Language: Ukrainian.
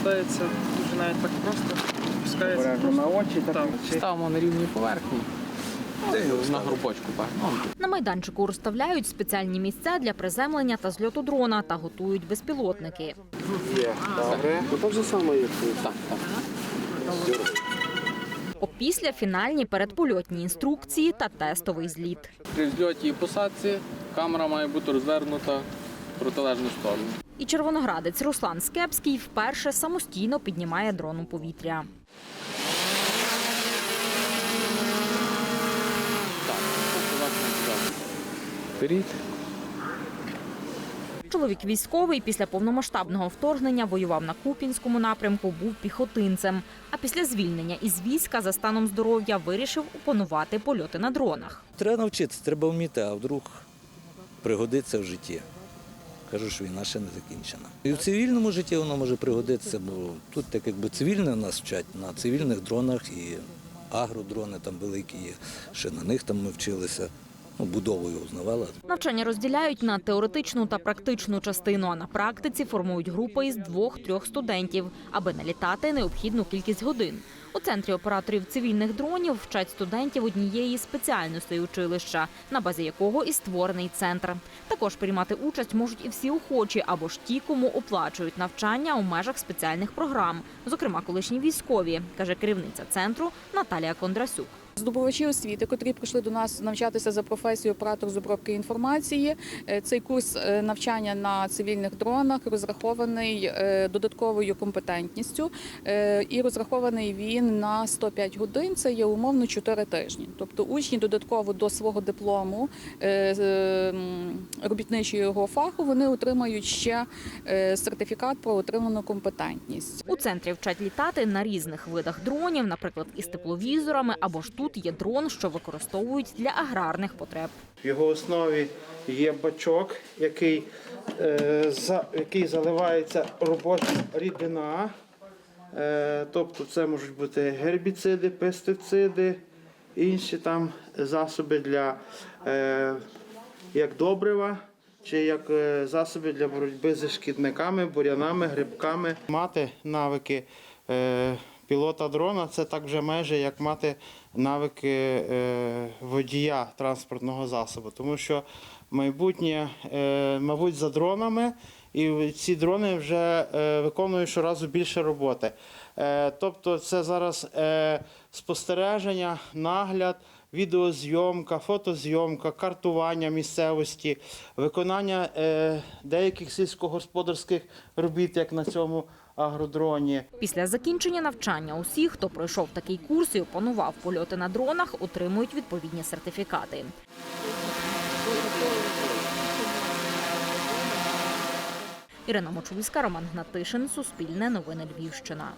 складається дуже навіть так просто. Пускається Обережно на очі, так Так. Ставимо на рівній поверхні. На горбочку, певно. На майданчику розставляють спеціальні місця для приземлення та зльоту дрона та готують безпілотники. Є, добре. Ну так же само, як Так, так. Опісля фінальні передпольотні інструкції та тестовий зліт. При взльоті і посадці камера має бути розвернута в протилежну сторону. І червоноградець Руслан Скепський вперше самостійно піднімає дрон у повітря. Вперед. Чоловік військовий після повномасштабного вторгнення воював на Купінському напрямку, був піхотинцем. А після звільнення із війська за станом здоров'я вирішив опанувати польоти на дронах. Треба навчитися, треба вміти, а вдруг пригодиться в житті. Кажу, що війна ще не закінчена. І в цивільному житті воно може пригодитися, бо тут так якби цивільне нас вчать на цивільних дронах і агродрони там великі є. Ще на них там ми вчилися. Будовою узнавали. Навчання розділяють на теоретичну та практичну частину, а на практиці формують групи із двох-трьох студентів, аби налітати необхідну кількість годин. У центрі операторів цивільних дронів вчать студентів однієї з спеціальностей училища, на базі якого і створений центр. Також приймати участь можуть і всі охочі або ж ті, кому оплачують навчання у межах спеціальних програм, зокрема колишні військові, каже керівниця центру Наталія Кондрасюк. Здобувачі освіти, котрі прийшли до нас навчатися за професією оператор з обробки інформації. Е, Цей курс е, навчання на цивільних дронах розрахований е, додатковою компетентністю і розрахований він на 105 годин. Це є умовно 4 тижні. Тобто учні додатково до свого диплому робітничого фаху вони отримають ще сертифікат про отриману компетентність. У центрі вчать літати на різних видах дронів, наприклад, із тепловізорами, або ж тут є дрон, що використовують для аграрних потреб. В його основі є бачок, який, е, за, який заливається робоча рідина. Е, тобто це можуть бути гербіциди, пестициди, інші там засоби для е, як добрива. Чи як засоби для боротьби зі шкідниками, бурянами, грибками. Мати навики пілота дрона це так вже майже як мати навики е, водія транспортного засобу, тому що майбутнє, е, мабуть, за дронами, і ці дрони вже е, виконують щоразу більше роботи. Тобто, це зараз спостереження, нагляд. Відеозйомка, фотозйомка, картування місцевості, виконання деяких сільськогосподарських робіт, як на цьому агродроні. Після закінчення навчання усі, хто пройшов такий курс і опанував польоти на дронах, отримують відповідні сертифікати. Ірина Мочульська, Роман Гнатишин, Суспільне новини Львівщина.